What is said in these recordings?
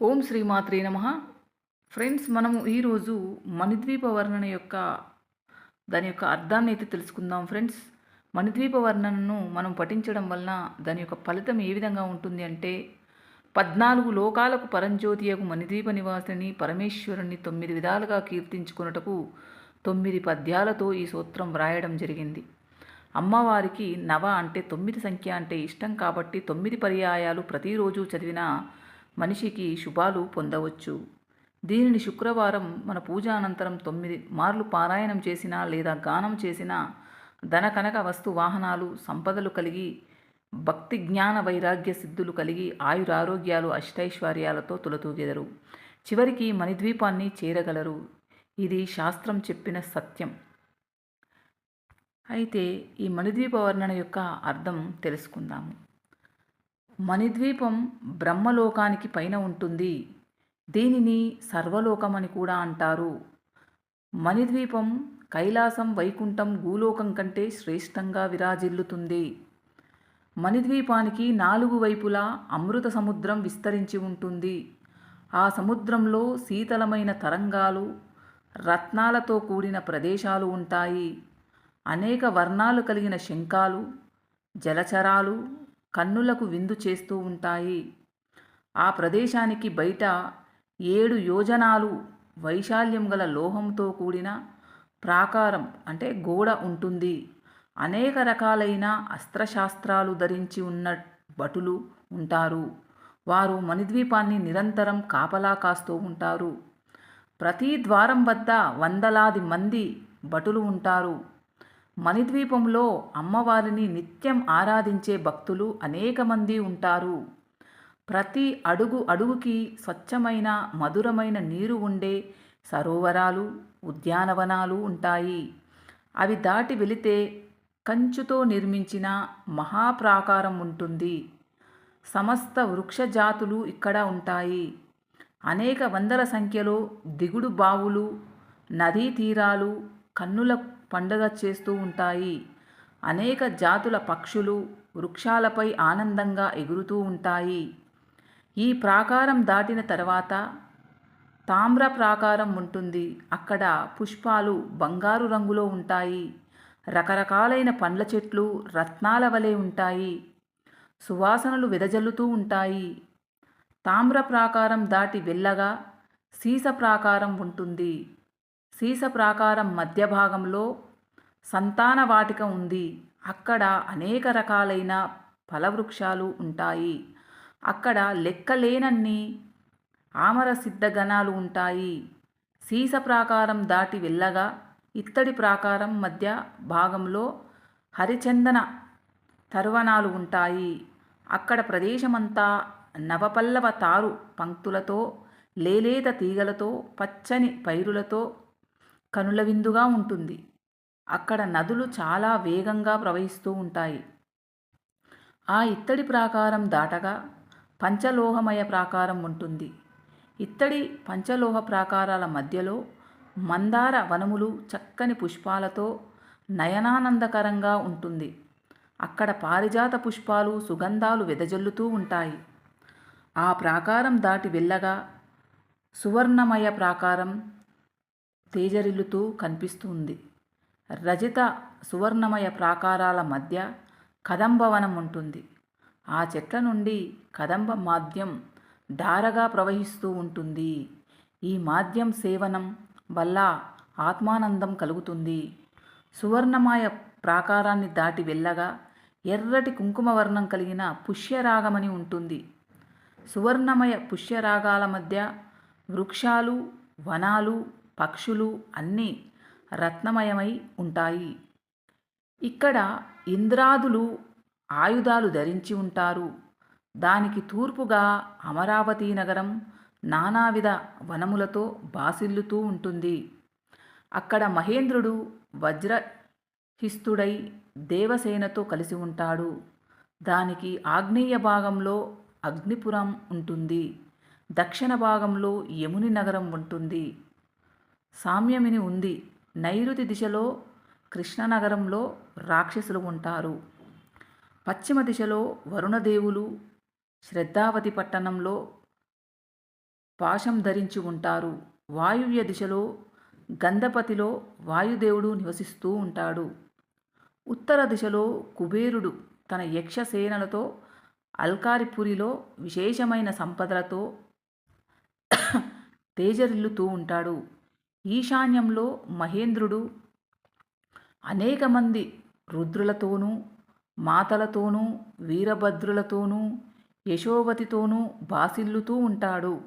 ఓం శ్రీమాత్రే నమ. ఫ్రెండ్స్ మనము ఈరోజు మణిద్వీప వర్ణన యొక్క దాని యొక్క అర్థాన్ని అయితే తెలుసుకుందాం ఫ్రెండ్స్. మణిద్వీప వర్ణనను మనం పఠించడం వలన దాని యొక్క ఫలితం ఏ విధంగా ఉంటుంది అంటే పద్నాలుగు లోకాలకు పరంజ్యోతియకు మణిద్వీప నివాసిని పరమేశ్వరుని తొమ్మిది విధాలుగా కీర్తించుకున్నటకు తొమ్మిది పద్యాలతో ఈ సూత్రం వ్రాయడం జరిగింది. అమ్మవారికి నవ అంటే తొమ్మిది సంఖ్య అంటే ఇష్టం కాబట్టి తొమ్మిది పర్యాయాలు ప్రతిరోజు చదివినా మనిషికి శుభాలు పొందవచ్చు. దీనిని శుక్రవారం మన పూజ అనంతరం తొమ్మిది మార్లు పారాయణం చేసినా లేదా గానం చేసినా ధన కనక వస్తు వాహనాలు సంపదలు కలిగి భక్తి జ్ఞాన వైరాగ్య సిద్ధులు కలిగి ఆయురారోగ్యాలు అష్టైశ్వర్యాలతో తులతూగెదరు. చివరికి మణిద్వీపాన్ని చేరగలరు. ఇది శాస్త్రం చెప్పిన సత్యం. అయితే ఈ మణిద్వీప వర్ణన యొక్క అర్థం తెలుసుకుందాము. మణిద్వీపం బ్రహ్మలోకానికి పైన ఉంటుంది. దీనిని సర్వలోకమని కూడా అంటారు. మణిద్వీపం కైలాసం వైకుంఠం భూలోకం కంటే శ్రేష్టంగా విరాజిల్లుతుంది. మణిద్వీపానికి నాలుగు వైపులా అమృత సముద్రం విస్తరించి ఉంటుంది. ఆ సముద్రంలో శీతలమైన తరంగాలు రత్నాలతో కూడిన ప్రదేశాలు ఉంటాయి. అనేక వర్ణాలు కలిగిన శంఖాలు జలచరాలు కన్నులకు విందు చేస్తూ ఉంటాయి. ఆ ప్రదేశానికి బయట ఏడు యోజనాలు వైశాల్యం గల లోహంతో కూడిన ప్రాకారం అంటే గోడ ఉంటుంది. అనేక రకాలైన అస్త్రశాస్త్రాలు ధరించి ఉన్న భటులు ఉంటారు. వారు మణిద్వీపాన్ని నిరంతరం కాపలా కాస్తూ ఉంటారు. ప్రతి ద్వారం వద్ద వందలాది మంది భటులు ఉంటారు. మణిద్వీపంలో అమ్మవారిని నిత్యం ఆరాధించే భక్తులు అనేక మంది ఉంటారు. ప్రతి అడుగు అడుగుకి స్వచ్ఛమైన మధురమైన నీరు ఉండే సరోవరాలు ఉద్యానవనాలు ఉంటాయి. అవి దాటి వెళితే కంచుతో నిర్మించిన మహాప్రాకారం ఉంటుంది. సమస్త వృక్షజాతులు ఇక్కడ ఉంటాయి. అనేక వందల సంఖ్యలో దిగుడు బావులు నదీ తీరాలు కన్నుల పండుగ చేస్తూ ఉంటాయి. అనేక జాతుల పక్షులు వృక్షాలపై ఆనందంగా ఎగురుతూ ఉంటాయి. ఈ ప్రాకారం దాటిన తర్వాత తామ్ర ప్రాకారం ఉంటుంది. అక్కడ పుష్పాలు బంగారు రంగులో ఉంటాయి. రకరకాలైన పండ్ల చెట్లు రత్నాల వలె ఉంటాయి. సువాసనలు వెదజల్లుతూ ఉంటాయి. తామ్ర ప్రాకారం దాటి వెళ్ళగా సీస ప్రాకారం ఉంటుంది. సీస ప్రాకారం మధ్య భాగంలో సంతాన వాటిక ఉంది. అక్కడ అనేక రకాలైన ఫలవృక్షాలు ఉంటాయి. అక్కడ లెక్కలేనన్ని ఆమర సిద్ధగణాలు ఉంటాయి. సీస ప్రాకారం దాటి వెళ్ళగా ఇత్తడి ప్రాకారం మధ్య భాగంలో హరిచందన తరువణాలు ఉంటాయి. అక్కడ ప్రదేశమంతా నవపల్లవ తారు పంక్తులతో లేలేత తీగలతో పచ్చని పైరులతో కనుల విందుగా ఉంటుంది. అక్కడ నదులు చాలా వేగంగా ప్రవహిస్తూ ఉంటాయి. ఆ ఇత్తడి ప్రాకారం దాటగా పంచలోహమయ ప్రాకారం ఉంటుంది. ఇత్తడి పంచలోహ ప్రాకారాల మధ్యలో మందార వనములు చక్కని పుష్పాలతో నయనానందకరంగా ఉంటుంది. అక్కడ పారిజాత పుష్పాలు సుగంధాలు వెదజల్లుతూ ఉంటాయి. ఆ ప్రాకారం దాటి వెళ్ళగా సువర్ణమయ ప్రాకారం తేజరిల్లుతూ కనిపిస్తుంది. రజిత సువర్ణమయ ప్రాకారాల మధ్య కదంబవనం ఉంటుంది. ఆ చెట్ల నుండి కదంబ మాధ్యం ధారగా ప్రవహిస్తూ ఉంటుంది. ఈ మాధ్యం సేవనం వల్ల ఆత్మానందం కలుగుతుంది. సువర్ణమయ ప్రాకారాన్ని దాటి వెళ్ళగా ఎర్రటి కుంకుమ వర్ణం కలిగిన పుష్యరాగమని ఉంటుంది. సువర్ణమయ పుష్యరాగాల మధ్య వృక్షాలు వనాలు పక్షులు అన్నీ రత్నమయమై ఉంటాయి. ఇక్కడ ఇంద్రాదులు ఆయుధాలు ధరించి ఉంటారు. దానికి తూర్పుగా అమరావతి నగరం నానావిధ వనములతో బాసిల్లుతూ ఉంటుంది. అక్కడ మహేంద్రుడు వజ్రహిస్తుడై దేవసేనతో కలిసి ఉంటాడు. దానికి ఆగ్నేయ భాగంలో అగ్నిపురం ఉంటుంది. దక్షిణ భాగంలో యముని నగరం ఉంటుంది. సామ్యమిని ఉంది. నైరుతి దిశలో కృష్ణనగరంలో రాక్షసులు ఉంటారు. పశ్చిమ దిశలో వరుణదేవులు శ్రద్ధావతి పట్టణంలో పాశం ధరించి ఉంటారు. వాయువ్య దిశలో గంధపతిలో వాయుదేవుడు నివసిస్తూ ఉంటాడు. ఉత్తర దిశలో కుబేరుడు తన యక్ష సేనలతో అల్కారిపురిలో విశేషమైన సంపదలతో తేజరిల్లుతూ ఉంటాడు. ఈశాన్యంలో మహేంద్రుడు అనేక మంది రుద్రులతోనూ మాతలతోనూ వీరభద్రులతోనూ యశోవతితోనూ బాసిల్లుతూ ఉంటాడు.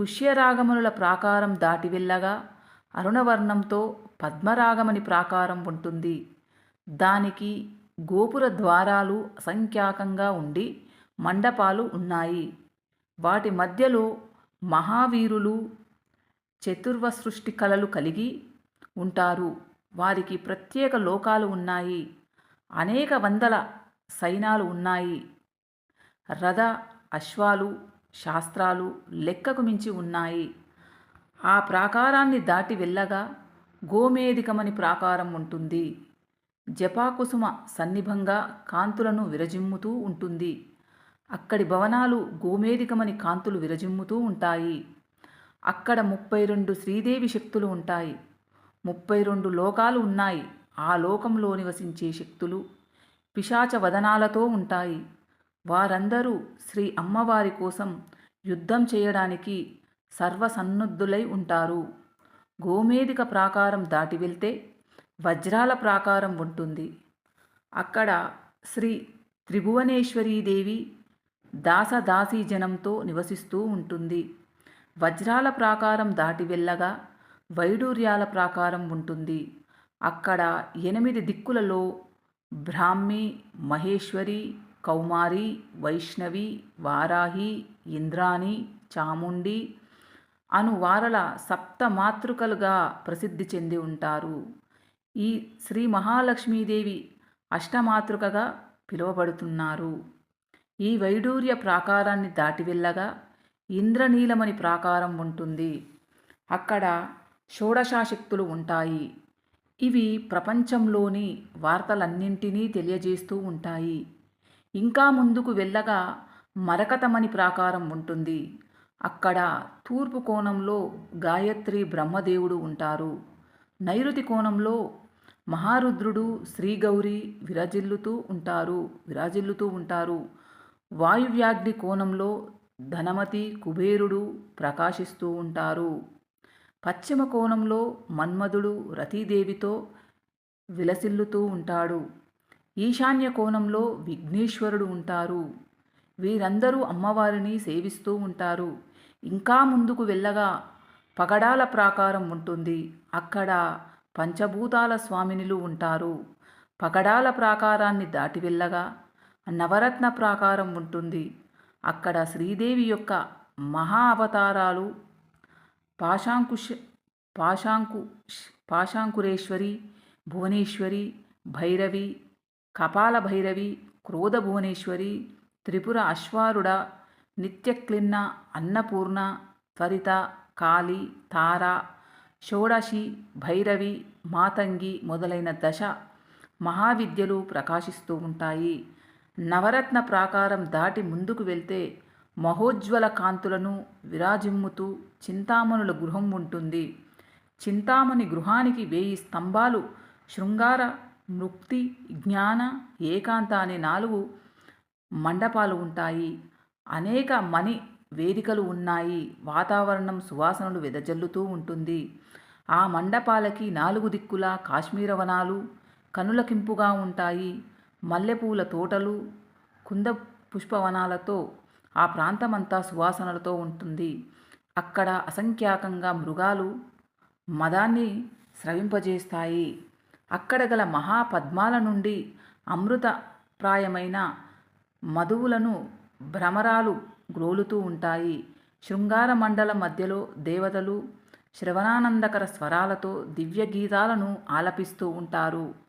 పుష్యరాగముల ప్రాకారం దాటి వెళ్ళగా అరుణవర్ణంతో పద్మరాగమని ప్రాకారం ఉంటుంది. దానికి గోపుర ద్వారాలు అసంఖ్యాకంగా ఉండి మండపాలు ఉన్నాయి. వాటి మధ్యలో మహావీరులు చతుర్వ సృష్టి కళలు కలిగి ఉంటారు. వారికి ప్రత్యేక లోకాలు ఉన్నాయి. అనేక వందల సైనాలు ఉన్నాయి. రథ అశ్వాలు శాస్త్రాలు లెక్కకు మించి ఉన్నాయి. ఆ ప్రాకారాన్ని దాటి వెళ్ళగా గోమేధికమని ప్రాకారం ఉంటుంది. జపాకుసుమ సన్నిభంగా కాంతులను విరజిమ్ముతూ ఉంటుంది. అక్కడి భవనాలు గోమేధికమని కాంతులు విరజిమ్ముతూ ఉంటాయి. అక్కడ ముప్పై రెండు శ్రీదేవి శక్తులు ఉంటాయి. ముప్పై రెండు లోకాలు ఉన్నాయి. ఆ లోకంలో నివసించే శక్తులు పిశాచ వదనాలతో ఉంటాయి. వారందరూ శ్రీ అమ్మవారి కోసం యుద్ధం చేయడానికి సర్వసన్నద్ధులై ఉంటారు. గోమేదిక ప్రాకారం దాటి వెళ్తే వజ్రాల ప్రాకారం ఉంటుంది. అక్కడ శ్రీ త్రిభువనేశ్వరీదేవి దాసదాసీ జనంతో నివసిస్తూ ఉంటుంది. వజ్రాల ప్రాకారం దాటి వెళ్ళగా వైడూర్యాల ప్రాకారం ఉంటుంది. అక్కడ ఎనిమిది దిక్కులలో బ్రాహ్మి మహేశ్వరి కౌమారి వైష్ణవి వారాహి ఇంద్రాణి చాముండి అను వారల సప్త మాతృకలుగా ప్రసిద్ధి చెంది ఉంటారు. ఈ శ్రీ మహాలక్ష్మీదేవి అష్టమాతృకగా పిలువబడుతున్నారు. ఈ వైడూర్య ప్రాకారాన్ని దాటి వెళ్ళగా ఇంద్రనీలమని ప్రాకారం ఉంటుంది. అక్కడ షోడశాశక్తులు ఉంటాయి. ఇవి ప్రపంచంలోని వార్తలన్నింటినీ తెలియజేస్తూ ఉంటాయి. ఇంకా ముందుకు వెళ్ళగా మరకతమని ప్రాకారం ఉంటుంది. అక్కడ తూర్పు కోణంలో గాయత్రి బ్రహ్మదేవుడు ఉంటారు. నైరుతి కోణంలో మహారుద్రుడు శ్రీగౌరి విరాజిల్లుతూ ఉంటారు విరాజిల్లుతూ ఉంటారు. వాయువ్యాగ్ని కోణంలో ధనమతి కుబేరుడు ప్రకాశిస్తూ ఉంటారు. పశ్చిమ కోణంలో మన్మధుడు రతీదేవితో విలసిల్లుతూ ఉంటాడు. ఈశాన్య కోణంలో విఘ్నేశ్వరుడు ఉంటారు. వీరందరూ అమ్మవారిని సేవిస్తూ ఉంటారు. ఇంకా ముందుకు వెళ్ళగా పగడాల ప్రాకారం ఉంటుంది. అక్కడ పంచభూతాల స్వామినిలు ఉంటారు. పగడాల ప్రాకారాన్ని దాటి వెళ్ళగా నవరత్న ప్రాకారం ఉంటుంది. అక్కడ శ్రీదేవి యొక్క మహా అవతారాలు పాశాంకుశ పాశాంకు పాశాంకురేశ్వరి భువనేశ్వరి భైరవి కపాల భైరవి క్రోధ భువనేశ్వరి త్రిపుర అశ్వారుడ నిత్యక్లిన్న అన్నపూర్ణ త్వరిత కాళి తార షోడశి భైరవి మాతంగి మొదలైన దశ మహావిద్యలు ప్రకాశిస్తూ ఉంటాయి. నవరత్న ప్రాకారం దాటి ముందుకు వెళ్తే మహోజ్వల కాంతులను విరాజిమ్ముతూ చింతామణుల గృహం ఉంటుంది. చింతామణి గృహానికి వేయి స్తంభాలు శృంగార మృక్తి జ్ఞాన ఏకాంత అనే నాలుగు మండపాలు ఉంటాయి. అనేక మణి వేదికలు ఉన్నాయి. వాతావరణం సువాసనలు వెదజల్లుతూ ఉంటుంది. ఆ మండపాలకి నాలుగు దిక్కుల కాశ్మీర వనాలు కనులకింపుగా ఉంటాయి. మల్లెపూల తోటలు కుంద పుష్పవనాలతో ఆ ప్రాంతమంతా సువాసనలతో ఉంటుంది. అక్కడ అసంఖ్యాకంగా మృగాలు మదాన్ని స్రవింపజేస్తాయి. అక్కడ గల మహాపద్మాల నుండి అమృతప్రాయమైన మధువులను భ్రమరాలు గ్రోలుతూ ఉంటాయి. శృంగార మండల మధ్యలో దేవతలు శ్రవణానందకర స్వరాలతో దివ్య గీతాలను ఆలపిస్తూ ఉంటారు.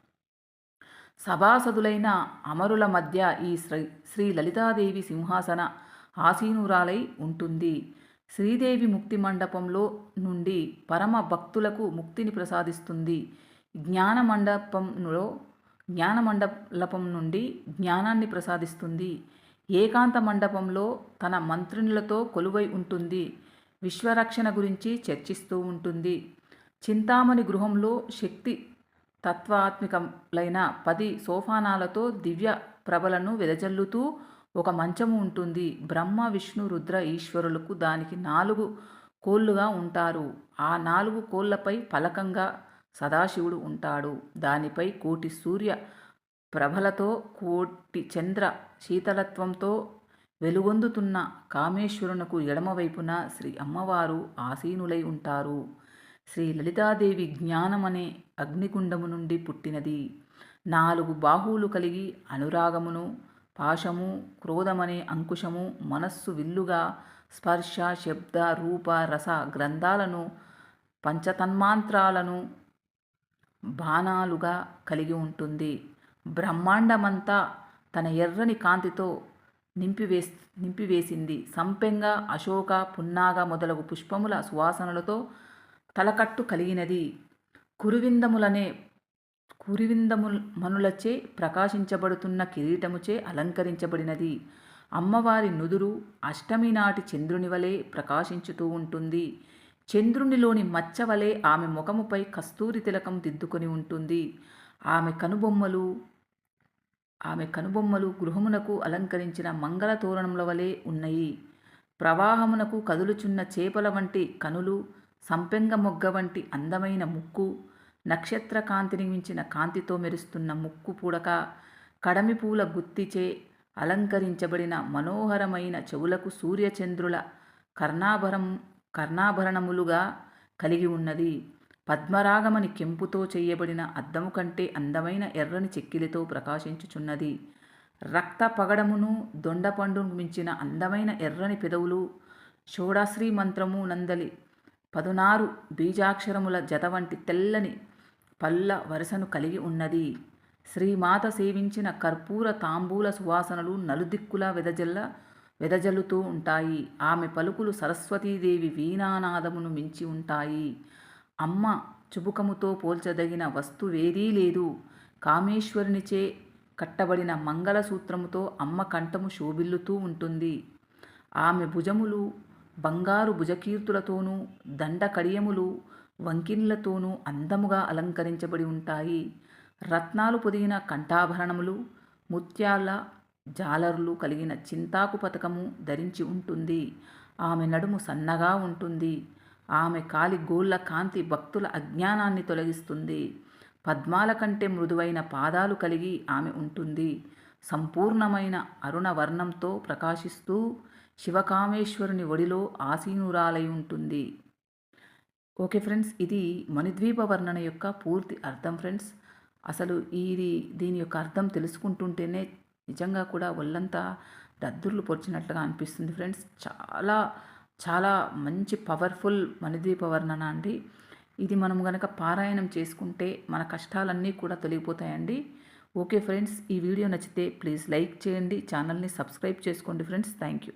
సభాసదులైన అమరుల మధ్య ఈ శ్రీ శ్రీ లలితాదేవి సింహాసన ఆసీనురాలై ఉంటుంది. శ్రీదేవి ముక్తి మండపంలో నుండి పరమ భక్తులకు ముక్తిని ప్రసాదిస్తుంది. జ్ఞాన మండపంలో జ్ఞాన మండపం నుండి జ్ఞానాన్ని ప్రసాదిస్తుంది. ఏకాంత మండపంలో తన మంత్రునులతో కొలువై ఉంటుంది. విశ్వరక్షణ గురించి చర్చిస్తూ ఉంటుంది. చింతామణి గృహంలో శక్తి తత్వాత్మికములైన పది సోఫానాలతో దివ్య ప్రభలను వెదజల్లుతూ ఒక మంచము ఉంటుంది. బ్రహ్మ విష్ణు రుద్ర ఈశ్వరులకు దానికి నాలుగు కోళ్ళుగా ఉంటారు. ఆ నాలుగు కోళ్ళపై పలకంగా సదాశివుడు ఉంటాడు. దానిపై కోటి సూర్య ప్రభలతో కోటి చంద్ర శీతలత్వంతో వెలుగొందుతున్న కామేశ్వరునకు ఎడమవైపున శ్రీ అమ్మవారు ఆసీనులై ఉంటారు. శ్రీ లలితాదేవి జ్ఞానమనే అగ్నిగుండము నుండి పుట్టినది. నాలుగు బాహువులు కలిగి అనురాగమును పాశము క్రోధమనే అంకుశము మనస్సు విల్లుగా స్పర్శ శబ్ద రూప రస గ్రంథాలను పంచతన్మాంత్రాలను బాణాలుగా కలిగి ఉంటుంది. బ్రహ్మాండమంతా తన ఎర్రని కాంతితో నింపివేస్ నింపివేసింది. సంపెంగ అశోక పున్నాగ మొదలగు పుష్పముల సువాసనలతో తలకట్టు కలిగినది. కురువిందములనే కురివిందముమనులచే ప్రకాశించబడుతున్న కిరీటముచే అలంకరించబడినది. అమ్మవారి నుదురు అష్టమి నాటి చంద్రుని వలె ప్రకాశించుతూ ఉంటుంది. చంద్రునిలోని మచ్చ వలె ఆమె ముఖముపై కస్తూరి తిలకం దిద్దుకొని ఉంటుంది. ఆమె కనుబొమ్మలు ఆమె కనుబొమ్మలు గృహమునకు అలంకరించిన మంగళ తోరణముల వలె ఉన్నాయి. ప్రవాహమునకు కదులుచున్న చేపల వంటి కనులు సంపెంగ మొగ్గ వంటి అందమైన ముక్కు నక్షత్ర కాంతిని మించిన కాంతితో మెరుస్తున్న ముక్కు పూడక కడమి పూల గుత్తిచే అలంకరించబడిన మనోహరమైన చెవులకు సూర్యచంద్రుల కర్ణాభరం కర్ణాభరణములుగా కలిగి ఉన్నది. పద్మరాగమని కెంపుతో చేయబడిన అద్దము కంటే అందమైన ఎర్రని చెక్కిలితో ప్రకాశించుచున్నది. రక్త పగడమును దొండపండును మించిన అందమైన ఎర్రని పెదవులు షోడాశ్రీ మంత్రము నందలి పదునారు బీజాక్షరముల జత వంటి తెల్లని పల్ల వరుసను కలిగి ఉన్నది. శ్రీమాత సేవించిన కర్పూర తాంబూల సువాసనలు నలుదిక్కులా వెదజల్ల వెదజల్లుతూ ఉంటాయి. ఆమె పలుకులు సరస్వతీదేవి వీణానాదమును మించి ఉంటాయి. అమ్మ చుబుకముతో పోల్చదగిన వస్తువేదీ లేదు. కామేశ్వరునిచే కట్టబడిన మంగళసూత్రముతో అమ్మ కంఠము శోభిల్లుతూ ఉంటుంది. ఆమె భుజములు బంగారు భుజకీర్తులతోనూ దండ కడియములు వంకిన్లతోనూ అందముగా అలంకరించబడి ఉంటాయి. రత్నాలు పొదిగిన కంఠాభరణములు ముత్యాల జాలర్లు కలిగిన చింతాకు పథకము ధరించి ఉంటుంది. ఆమె నడుము సన్నగా ఉంటుంది. ఆమె కాలి గోళ్ళ కాంతి భక్తుల అజ్ఞానాన్ని తొలగిస్తుంది. పద్మాల కంటే మృదువైన పాదాలు కలిగి ఆమె ఉంటుంది. సంపూర్ణమైన అరుణ వర్ణంతో ప్రకాశిస్తూ శివకామేశ్వరుని ఒడిలో ఆసీనురాలై ఉంటుంది ఓకే ఫ్రెండ్స్ ఇది మణిద్వీప వర్ణన యొక్క పూర్తి అర్థం ఫ్రెండ్స్. అసలు ఇది దీని యొక్క అర్థం తెలుసుకుంటుంటేనే నిజంగా కూడా ఒళ్ళంతా దద్దుర్లు పొడిచినట్లుగా అనిపిస్తుంది ఫ్రెండ్స్. చాలా చాలా మంచి పవర్ఫుల్ మణిద్వీప వర్ణన అండి. ఇది మనం కనుక పారాయణం చేసుకుంటే మన కష్టాలన్నీ కూడా తొలగిపోతాయండి. ఓకే ఫ్రెండ్స్ ఈ వీడియో నచ్చితే ప్లీజ్ లైక్ చేయండి ఛానల్ని సబ్స్క్రైబ్ చేసుకోండి ఫ్రెండ్స్. Thank you.